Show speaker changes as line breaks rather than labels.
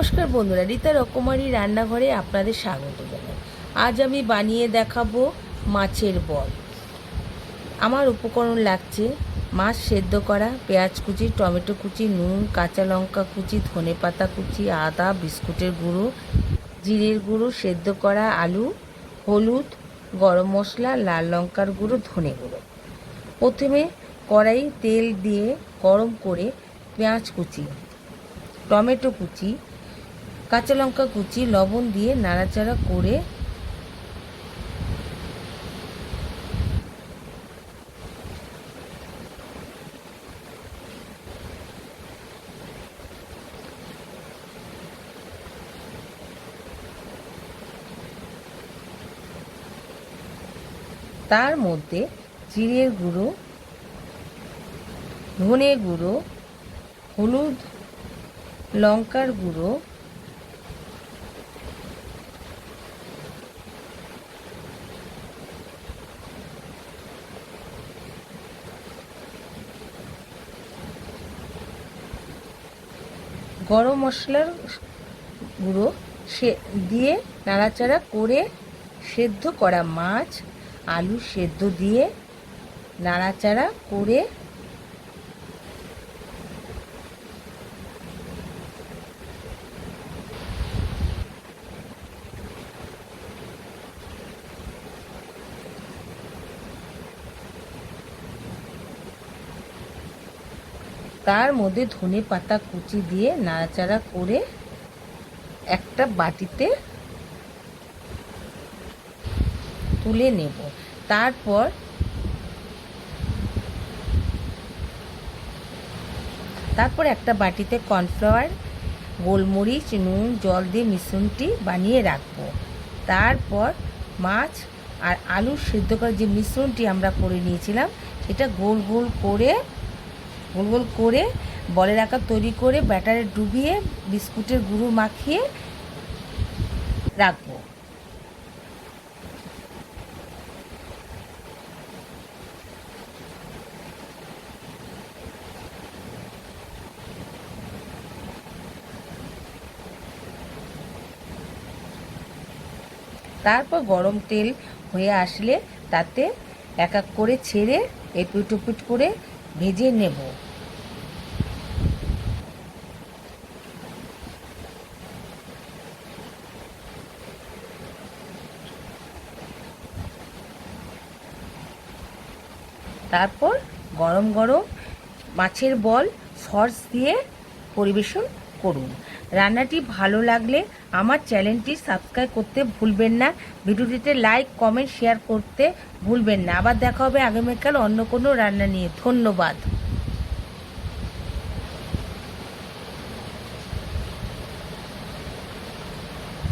নমস্কার বন্ধুরা, রীতা রকমারি রান্নাঘরে আপনাদের স্বাগত জানাই। আজ আমি বানিয়ে দেখাবো মাছের বল। আমার উপকরণ লাগছে মাছ সেদ্ধ করা, পেঁয়াজ কুচি, টমেটো কুচি, নুন, কাঁচা লঙ্কা কুচি, ধনে পাতা কুচি, আদা, বিস্কুটের গুঁড়ো, জিরের গুঁড়ো, সেদ্ধ করা আলু, হলুদ, গরম মশলা, লাল লঙ্কার গুঁড়ো, ধনে গুঁড়ো। প্রথমে কড়াই তেল দিয়ে গরম করে পেঁয়াজ কুচি, টমেটো কুচি কাঁচা লঙ্কা কুচি, লবণ দিয়ে নাড়াচাড়া করে তার মধ্যে জিরের গুঁড়ো, ধনে গুঁড়ো, হলুদ লঙ্কার গুঁড়ো গরম মশলার গুঁড়ো সে দিয়ে নাড়াচাড়া করে সেদ্ধ করা মাছ, আলু সেদ্ধ দিয়ে নাড়াচাড়া করে তার মধ্যে ধনে পাতা কুচি দিয়ে নাড়াচাড়া করে একটা বাটিতে তুলে নেব। তারপর তারপর একটা বাটিতে কর্নফ্লাওয়ার, গোলমরিচ, নুন, জল দিয়ে মিশ্রণটি বানিয়ে রাখব। তারপর মাছ আর আলু সেদ্ধ করার যে মিশ্রণটি আমরা করে নিয়েছিলাম, সেটা গোল গোল করে গোল গোল করে বলের আকার তৈরি করে ব্যাটারে ডুবিয়ে বিস্কুটের গুঁড়ো মাখিয়ে রাখব। তারপর গরম তেল হয়ে আসলে তাতে এক এক করে ছেড়ে এপিট ওপিট করে ভেজে নেব। তারপর গরম গরম মাছের বল, সস দিয়ে পরিবেশন করুন। রান্নাটি ভালো লাগলে আমার চ্যানেলটি সাবস্ক্রাইব করতে ভুলবেন না। ভিডিওটিতে লাইক, কমেন্ট, শেয়ার করতে ভুলবেন না। আবার দেখা হবে আগামীকাল অন্য কোনো রান্না নিয়ে। ধন্যবাদ।